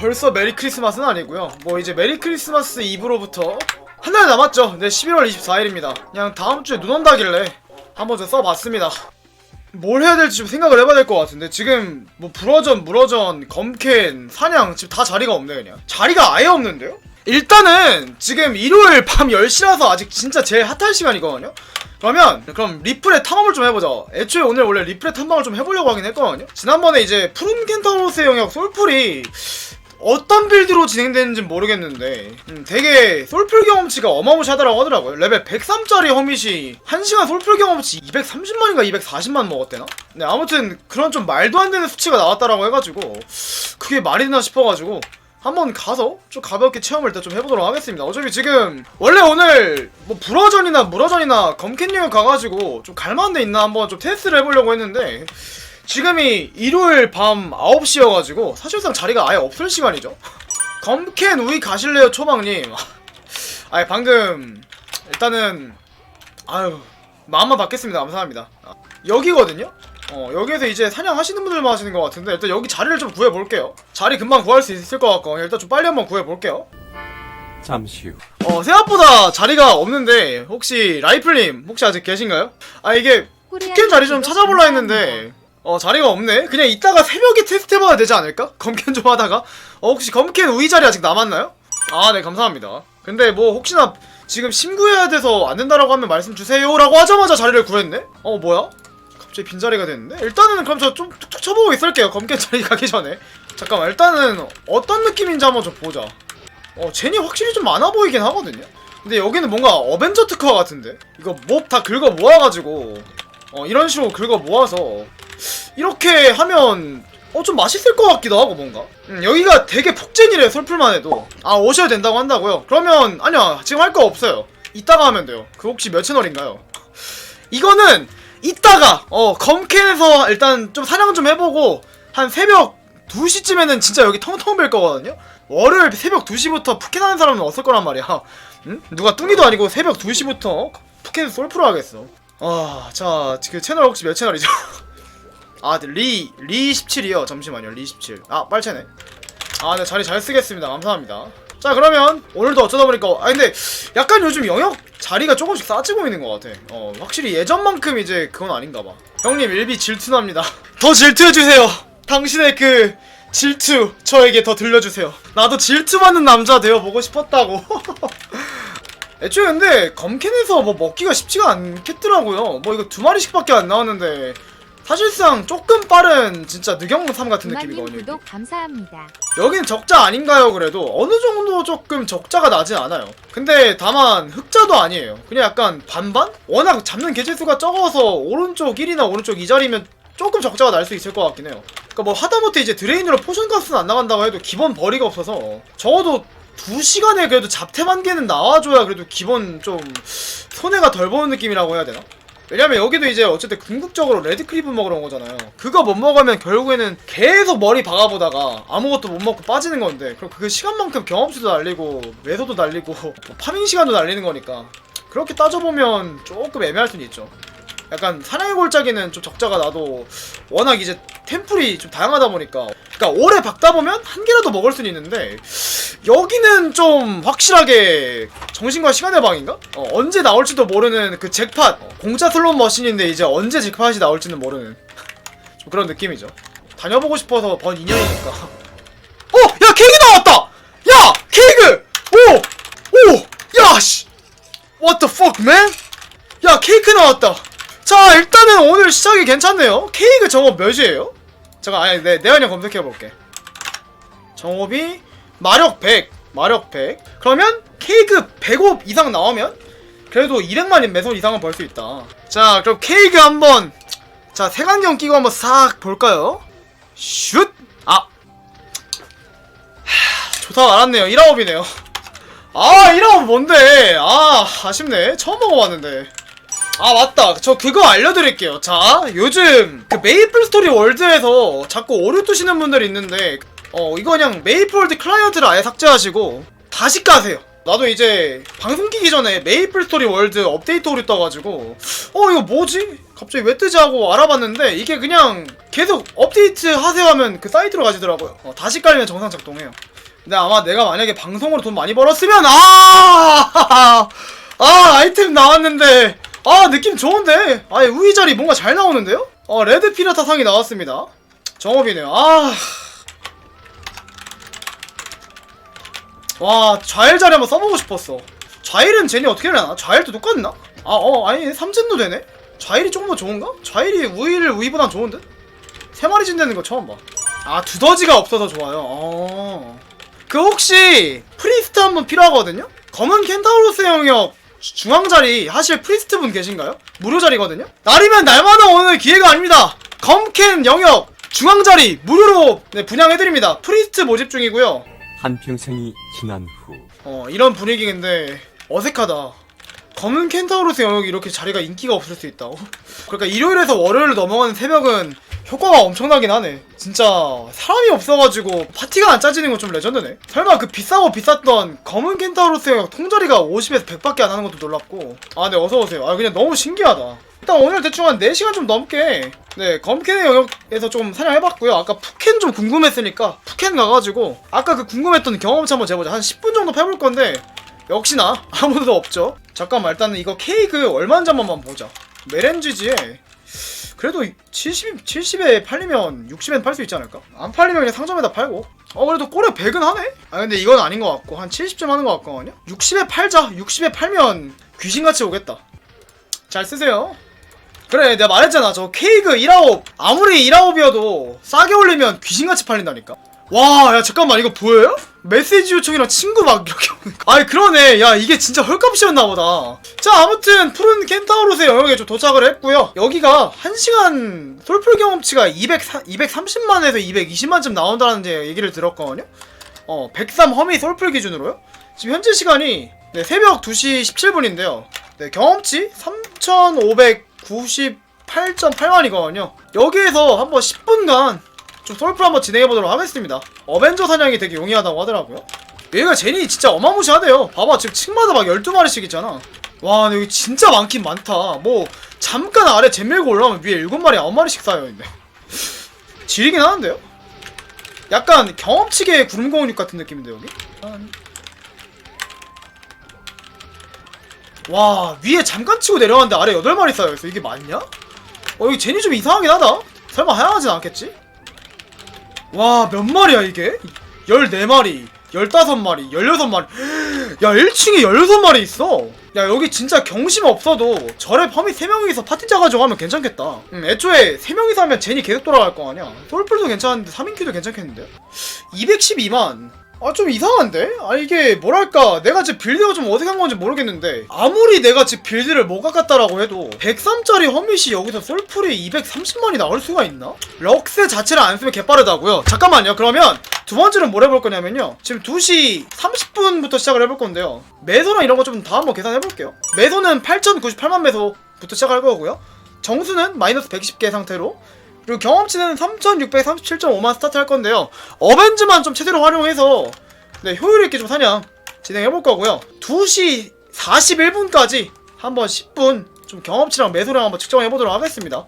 벌써 메리 크리스마스는 아니고요. 뭐 이제 메리 크리스마스 이브로부터 한 달 남았죠. 네, 11월 24일입니다. 그냥 다음 주에 눈 온다길래 한번 좀 써봤습니다. 뭘 해야 될지 좀 생각을 해봐야 될 것 같은데 지금 뭐 불어전, 물어전, 검캔, 사냥 지금 다 자리가 없네 그냥 자리가 아예 없는데요? 일단은 지금 일요일 밤 10시라서 아직 진짜 제일 핫할 시간이거든요? 그러면 그럼 리플의 탐험을 좀 해보자 애초에 오늘 원래 리플의 탐방을 좀 해보려고 하긴 했거든요 지난번에 이제 푸른 켄타로스의 영역 솔풀이 어떤 빌드로 진행되는지 모르겠는데 음, 되게 솔풀 경험치가 어마무시하다라고 하더라고요 레벨 103짜리 허밋이 1시간 솔풀 경험치 230만인가 240만 먹었대나? 네 아무튼 그런 좀 말도 안 되는 수치가 나왔다라고 해가지고 그게 말이 되나 싶어가지고 한번 가서 좀 가볍게 체험을 일단 좀 해보도록 하겠습니다. 어차피 지금 원래 오늘 뭐 불어전이나 물어전이나 검캔링을 가가지고 좀 갈만한 데 있나 한번 좀 테스트를 해보려고 했는데 지금이 일요일 밤 9시여가지고 사실상 자리가 아예 없을 시간이죠. 검캔 우이 가실래요 초방님? 아니 방금 일단은 아유 마음만 받겠습니다. 감사합니다. 아, 여기거든요. 어 여기에서 이제 사냥하시는 분들만 하시는 것 같은데 일단 여기 자리를 좀 구해볼게요 자리 금방 구할 수 있을 것 같고 일단 좀 빨리 한번 구해볼게요 잠시 후. 어 생각보다 자리가 없는데 혹시 라이플님 혹시 아직 계신가요? 아 이게 푸켓 자리 좀 찾아볼라 했는데 어 자리가 없네 그냥 이따가 새벽에 테스트 해봐야 되지 않을까? 검캔 좀 하다가 어 혹시 검캔 우이 자리 아직 남았나요? 아 네 감사합니다 근데 뭐 혹시나 지금 신고해야 돼서 안 된다라고 하면 말씀 주세요 라고 하자마자 자리를 구했네? 어 뭐야? 갑자기 빈자리가 됐는데? 일단은 그럼 저 좀 툭툭 쳐보고 있을게요 검캔 자리 가기 전에 잠깐만 일단은 어떤 느낌인지 한번 좀 보자 어 젠이 확실히 좀 많아 보이긴 하거든요 근데 여기는 뭔가 어벤져 특화 같은데 이거 몹 다 긁어 모아가지고 어 이런 식으로 긁어 모아서 이렇게 하면 어 좀 맛있을 것 같기도 하고 뭔가 음, 여기가 되게 폭젠이래 솔풀만 해도 아 오셔야 된다고 한다고요? 그러면 아니야 지금 할 거 없어요 이따가 하면 돼요 그 혹시 몇 채널인가요? 이거는 이따가 어 검캔에서 일단 좀 사냥 좀 해보고 한 새벽 2시쯤에는 진짜 여기 텅텅 빌 거거든요 월요일 새벽 2시부터 푸켓 하는 사람은 없을 거란 말이야 응? 누가 뚱이도 아니고 새벽 2시부터 푸켓 솔프로 하겠어 아자 그 채널 혹시 몇 채널이죠? 아, 네, 리, 리 17이요. 잠시만요, 리 17. 아, 빨채네. 아, 네, 자리 잘 쓰겠습니다. 감사합니다. 자, 그러면, 오늘도 어쩌다 보니까, 아, 근데, 약간 요즘 영역 자리가 조금씩 싸지고 있는 것 같아. 어, 확실히 예전만큼 이제 그건 아닌가 봐. 형님, 일비 질투납니다. 더 질투해주세요. 당신의 그, 질투, 저에게 더 들려주세요. 나도 질투받는 남자 되어보고 싶었다고. 애초에 근데, 검캔에서 뭐 먹기가 쉽지가 않겠더라고요. 뭐 이거 두 마리씩밖에 안 나왔는데, 사실상 조금 빠른 진짜 느경삼 같은 느낌이거든요. 구독 감사합니다. 여긴 적자 아닌가요? 그래도 어느 정도 조금 적자가 나진 않아요. 근데 다만 흑자도 아니에요. 그냥 약간 반반? 워낙 잡는 개체수가 적어서 오른쪽 1이나 오른쪽 2자리면 조금 적자가 날 수 있을 것 같긴 해요. 그러니까 뭐 하다못해 이제 드레인으로 포션 가스는 안 나간다고 해도 기본 벌이가 없어서 적어도 2시간에 그래도 잡템 한 개는 나와줘야 그래도 기본 좀 손해가 덜 보는 느낌이라고 해야 되나? 왜냐면 여기도 이제 어쨌든 궁극적으로 레드크리브 먹으러 온 거잖아요. 그거 못 먹으면 결국에는 계속 머리 박아보다가 아무것도 못 먹고 빠지는 건데 그럼 그 시간만큼 경험치도 날리고 매소도 날리고 뭐 파밍 시간도 날리는 거니까 그렇게 따져보면 조금 애매할 수는 있죠. 약간 사냥의 골짜기는 좀 적자가 나도 워낙 이제 템플이 좀 다양하다 보니까 그러니까 오래 박다 보면 한 개라도 먹을 수는 있는데 여기는 좀 확실하게 정신과 시간의 방인가? 어, 언제 나올지도 모르는 그 잭팟 어, 공짜 슬롯 머신인데 이제 언제 잭팟이 나올지는 모르는 좀 그런 느낌이죠 다녀보고 싶어서 번 인연이니까 어! 야 케이크 나왔다! 야! 케이크! 오! 오! 야 씨! What the fuck man? 야 케이크 나왔다 자 일단은 오늘 시작이 괜찮네요 케이크 정업 몇이에요? 잠깐 아니 내, 내가 그냥 검색해볼게 정업이 마력 100 마력 100 그러면 케이크 105 이상 나오면 그래도 200만 매솔 이상은 벌 수 있다. 자 그럼 케이크 한번 자 색안경 끼고 한번 싹 볼까요? 슛! 아! 하, 좋다 알았네요. 1라업이네요. 아 1라업 뭔데? 아 아쉽네. 처음 먹어봤는데. 아 맞다. 저 그거 알려드릴게요. 자 요즘 그 메이플 스토리 월드에서 자꾸 오류 뜨시는 분들이 있는데 어 이거 그냥 메이플 월드 클라이언트를 아예 삭제하시고 다시 까세요 나도 이제 방송 키기 전에 메이플 스토리 월드 업데이트 오류 떠가지고 어 이거 뭐지? 갑자기 왜 뜨지 하고 알아봤는데 이게 그냥 계속 업데이트 하세요 하면 그 사이트로 가지더라고요 어, 다시 깔면 정상 작동해요 근데 아마 내가 만약에 방송으로 돈 많이 벌었으면 아! 아 아이템 나왔는데 아 느낌 좋은데 아 우이 자리 뭔가 잘 나오는데요? 어 레드 피라타 상이 나왔습니다 정업이네요 아. 와 좌일 자리 한번 써보고 싶었어 좌일은 쟤네 어떻게 하려나? 좌일도 똑같나? 아어 아니 삼진도 되네? 좌일이 조금 더 좋은가? 좌일이 우이를 우이보단 좋은데? 세 마리 진다는 거 처음 봐. 아 두더지가 없어서 좋아요. 어. 그 혹시 프리스트 한분 필요하거든요? 검은 켄타우로스 영역 주- 중앙 자리 하실 프리스트 분 계신가요? 무료 자리거든요? 날이면 날마다 오는 기회가 아닙니다. 검켄 영역 중앙 자리 무료로 네, 분양해드립니다. 프리스트 모집 중이고요. 한평생이 지난 후 어 이런 분위기인데 어색하다. 검은 켄타우로스 영역이 이렇게 자리가 인기가 없을 수 있다고? 그러니까 일요일에서 월요일 넘어가는 새벽은 효과가 엄청나긴 하네. 진짜 사람이 없어가지고 파티가 안 짜지는 건 좀 레전드네. 설마 그 비싸고 비쌌던 검은 켄타우로스 영역 통자리가 50에서 100밖에 안 하는 것도 놀랍고. 아, 네 어서 오세요. 아 그냥 너무 신기하다. 일단 오늘 대충 한 4시간 좀 넘게 네 검캔의 영역에서 좀 사냥해봤고요. 아까 푸켄 좀 궁금했으니까 푸켄 가가지고 아까 그 궁금했던 경험치 한번 재보자. 한 10분 정도 해볼 건데 역시나 아무도 없죠. 잠깐만 일단은 이거 케이크 얼마인지 한번만 보자. 메렌지지에 그래도 70, 70에 팔리면 60엔 팔 수 있지 않을까? 안 팔리면 그냥 상점에다 팔고. 어 그래도 꼴에 100은 하네? 아 근데 이건 아닌 것 같고 한 70점 하는 것 같거든요? 60에 팔자. 60에 팔면 귀신같이 오겠다. 잘 쓰세요 그래 내가 말했잖아. 저 케이크 1아홉 아무리 1아홉이어도 싸게 올리면 귀신같이 팔린다니까. 와 야 잠깐만 이거 보여요? 메시지 요청이랑 친구 막 이렇게 오는 거. 아니 그러네. 야 이게 진짜 헐값이었나 보다. 자 아무튼 푸른 켄타우로스의 영역에 좀 도착을 했고요. 여기가 1시간 솔플 경험치가 200, 230만에서 220만쯤 나온다는 얘기를 들었거든요. 어 103 허미 솔플 기준으로요. 지금 현재 시간이 네, 새벽 2시 17분인데요. 네, 경험치 3598.8만이거든요. 여기에서 한번 10분간 좀 솔플 한번 진행해보도록 하겠습니다. 어벤져 사냥이 되게 용이하다고 하더라고요. 얘가 제니 진짜 어마무시하대요. 봐봐, 지금 층마다 막 12마리씩 있잖아. 와, 근데 여기 진짜 많긴 많다. 뭐, 잠깐 아래 잼 밀고 올라오면 위에 7마리, 9마리씩 쌓여있네. 지리긴 하는데요? 약간 경험치계 구름공육 같은 느낌인데, 여기? 와 위에 잠깐 치고 내려왔는데 아래 8마리 쌓여 있어. 이게 맞냐? 어 여기 제니 좀 이상하긴 하다. 설마 하향하진 않겠지? 와 몇 마리야 이게? 14마리 15마리 16마리. 야 1층에 16마리 있어. 야 여기 진짜 경심 없어도 절에 펌이 3명이서 파티 짜가지고 하면 괜찮겠다. 음, 애초에 3명이서 하면 제니 계속 돌아갈 거 아니야. 솔플도 괜찮은데 3인큐도 괜찮겠는데? 212만 아 좀 이상한데? 아 이게 뭐랄까 내가 지금 빌드가 좀 어색한 건지 모르겠는데 아무리 내가 지금 빌드를 못 깎았다라고 해도 103짜리 허밋이 여기서 솔풀이 230만이 나올 수가 있나? 럭스 자체를 안 쓰면 개빠르다고요. 잠깐만요. 그러면 두 번째는 뭘 해볼 거냐면요. 지금 2시 30분부터 시작을 해볼 건데요. 매소랑 이런 거 좀 다 한번 계산해 볼게요. 매소는 8098만 매소부터 시작할 거고요. 정수는 마이너스 110개 상태로 그리고 경험치는 3637.5만 스타트 할 건데요. 어벤즈만 좀 최대로 활용해서 네, 효율 있게 좀 사냥 진행해 볼 거고요. 2시 41분까지 한번 10분 좀 경험치랑 매소량 한번 측정해 보도록 하겠습니다.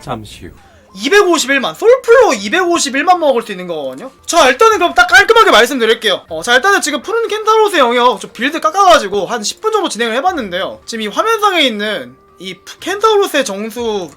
잠시 후 251만 솔플로 251만 먹을 수 있는 거거든요 자 일단은 그럼 딱 깔끔하게 말씀드릴게요 어, 자 일단은 지금 푸른 켄타로스의 영역 좀 빌드 깎아가지고 한 10분 정도 진행을 해봤는데요 지금 이 화면상에 있는 이 켄타로스의 정수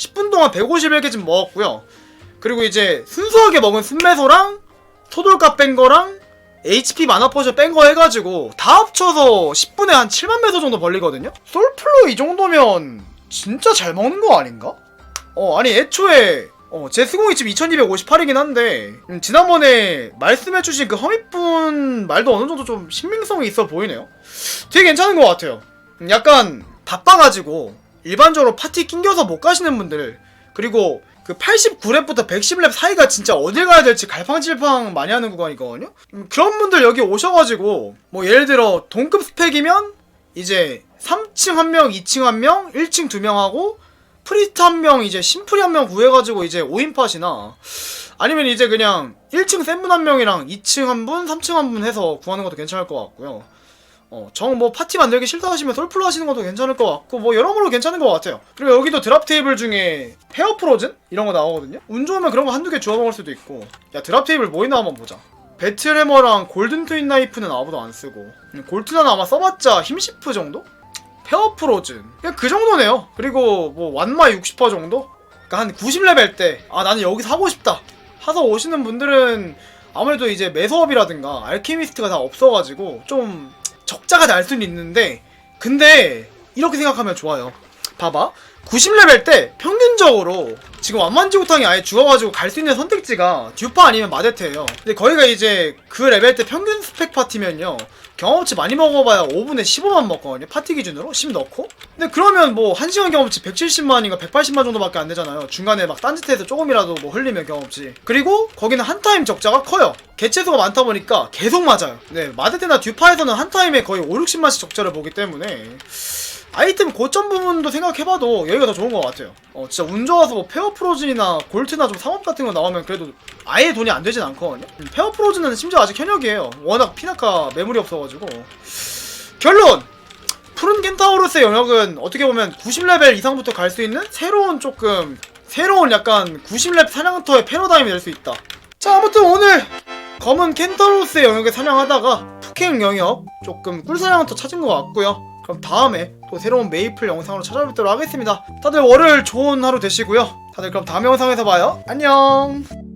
10분 동안 151개 좀 먹었고요 그리고 이제 순수하게 먹은 순매소랑 소돌값 뺀 거랑 HP 만화 포션 뺀 거 해가지고 다 합쳐서 10분에 한 7만 매소 정도 벌리거든요 솔플로 이 정도면 진짜 잘 먹는 거 아닌가? 어 아니 애초에 어, 제 수공이 지금 2258이긴 한데 음, 지난번에 말씀해주신 그 허밋분 말도 어느 정도 좀 신빙성이 있어 보이네요. 되게 괜찮은 것 같아요. 음, 약간 바빠가지고 일반적으로 파티 낑겨서 못 가시는 분들 그리고 그 89렙부터 110렙 사이가 진짜 어딜 가야 될지 갈팡질팡 많이 하는 구간이거든요. 음, 그런 분들 여기 오셔가지고 뭐 예를 들어 동급 스펙이면 이제 3층 한 명, 2층 한 명, 1층 두 명 하고 프리스트 한 명 이제 심플이 한 명 구해가지고 이제 5인팟이나 아니면 이제 그냥 1층 센 분 한 명이랑 2층 한 분, 3층 한 분 해서 구하는 것도 괜찮을 것 같고요. 어, 정 뭐 파티 만들기 싫다 하시면 솔플로 하시는 것도 괜찮을 것 같고 뭐 여러모로 괜찮은 것 같아요. 그리고 여기도 드랍 테이블 중에 페어 프로즌 이런 거 나오거든요. 운 좋으면 그런 거 한두 개 주워 먹을 수도 있고. 야 드랍 테이블 뭐 있나 한번 보자. 배틀해머랑 골든 트윈 나이프는 아무도 안 쓰고 음, 골트는 아마 써봤자 힘시프 정도? 페어 프로즌 그냥 그 정도네요 그리고 뭐 완마 60% 정도? 그러니까 한 90레벨 때 아 나는 여기서 하고 싶다 하서 오시는 분들은 아무래도 이제 매서업이라든가 알케미스트가 다 없어가지고 좀 적자가 날 수는 있는데 근데 이렇게 생각하면 좋아요. 봐봐 90레벨 때 평균적으로 지금 완만지구탕이 아예 죽어가지고 갈 수 있는 선택지가 듀파 아니면 마데테예요. 근데 거기가 이제 그 레벨 때 평균 스펙 파티면요. 경험치 많이 먹어봐야 5분에 15만 먹거든요. 파티 기준으로 10 넣고. 근데 그러면 뭐 1시간 경험치 170만인가 180만 정도밖에 안 되잖아요. 중간에 막 딴짓해서 조금이라도 뭐 흘리면 경험치. 그리고 거기는 한 타임 적자가 커요. 개체수가 많다 보니까 계속 맞아요. 네 마데테나 듀파에서는 한 타임에 거의 5, 60만씩 적자를 보기 때문에 아이템 고점 부분도 생각해봐도 여기가 더 좋은 것 같아요. 어, 진짜 운 좋아서 뭐 페어 프로즌이나 골트나 좀 상업 같은 거 나오면 그래도 아예 돈이 안 되진 않거든요. 음, 페어 프로즌은 심지어 아직 현역이에요. 워낙 피나카 매물이 없어가지고. 결론! 푸른 켄타우로스의 영역은 어떻게 보면 90레벨 이상부터 갈 수 있는 새로운 조금 새로운 약간 90렙 사냥터의 패러다임이 될 수 있다. 자 아무튼 오늘 검은 켄타우로스의 영역에 사냥하다가 푸행 영역 조금 꿀사냥터 찾은 것 같고요. 그럼 다음에 또 새로운 메이플 영상으로 찾아뵙도록 하겠습니다. 다들 월요일 좋은 하루 되시고요. 다들 그럼 다음 영상에서 봐요. 안녕.